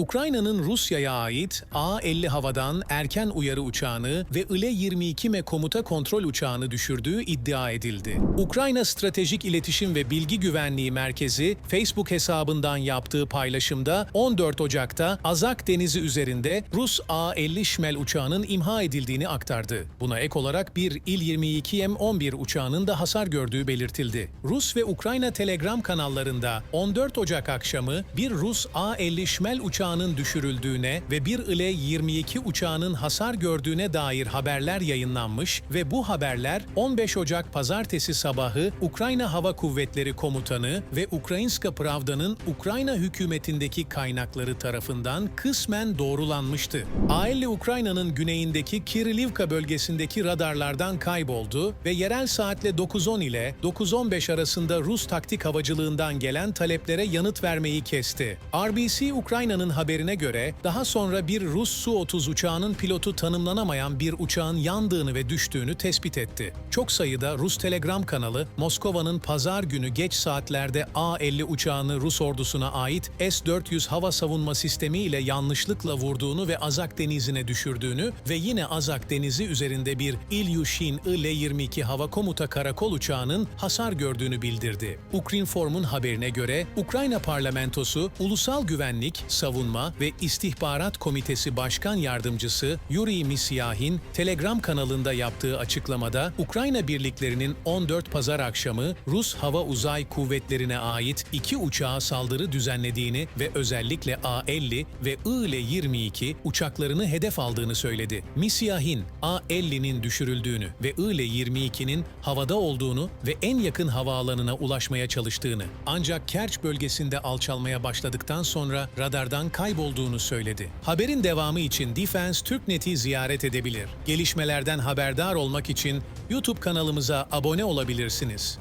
Ukrayna'nın Rusya'ya ait A-50 havadan erken uyarı uçağını ve IL-22M komuta kontrol uçağını düşürdüğü iddia edildi. Ukrayna Stratejik İletişim ve Bilgi Güvenliği Merkezi Facebook hesabından yaptığı paylaşımda 14 Ocak'ta Azak Denizi üzerinde Rus A-50 Şmel uçağının imha edildiğini aktardı. Buna ek olarak bir İl-22M-11 uçağının da hasar gördüğü belirtildi. Rus ve Ukrayna Telegram kanallarında 14 Ocak akşamı bir Rus A-50 Şmel uçağının düşürüldüğüne ve bir IL-22 uçağının hasar gördüğüne dair haberler yayınlanmış ve bu haberler 15 Ocak pazartesi sabahı Ukrayna Hava Kuvvetleri Komutanı ve Ukrayinska Pravda'nın Ukrayna hükümetindeki kaynakları tarafından kısmen doğrulanmıştı. A-50 Ukrayna'nın güneyindeki Kirilivka bölgesindeki radarlardan kayboldu ve yerel saatle 9.10 ile 9.15 arasında Rus taktik havacılığından gelen taleplere yanıt vermeyi kesti. RBC Ukrayna'nın haberine göre daha sonra bir Rus Su-30 uçağının pilotu tanımlanamayan bir uçağın yandığını ve düştüğünü tespit etti. Çok sayıda Rus Telegram kanalı Moskova'nın pazar günü geç saatlerde A-50 uçağını Rus ordusuna ait S-400 hava savunma sistemi ile yanlışlıkla vurduğunu ve Azak Denizi'ne düşürdüğünü ve yine Azak Denizi üzerinde bir Ilyushin Il-22 hava komuta karakol uçağının hasar gördüğünü bildirdi. Ukrinform'un haberine göre Ukrayna parlamentosu Ulusal Güvenlik, Savunma ve İstihbarat Komitesi Başkan Yardımcısı Yuri Misyahin Telegram kanalında yaptığı açıklamada Ukrayna birliklerinin 14 pazar akşamı Rus Hava Uzay Kuvvetlerine ait iki uçağa saldırı düzenlediğini ve özellikle A-50 ve Il-22 uçaklarını hedef aldığını söyledi. Misyahin, A-50'nin düşürüldüğünü ve Il-22'nin havada olduğunu ve en yakın havaalanına ulaşmaya çalıştığını ancak Kerç bölgesinde alçalmaya başladıktan sonra radardan kaybolduğunu söyledi. Haberin devamı için Defense Türknet'i ziyaret edebilir. Gelişmelerden haberdar olmak için YouTube kanalımıza abone olabilirsiniz.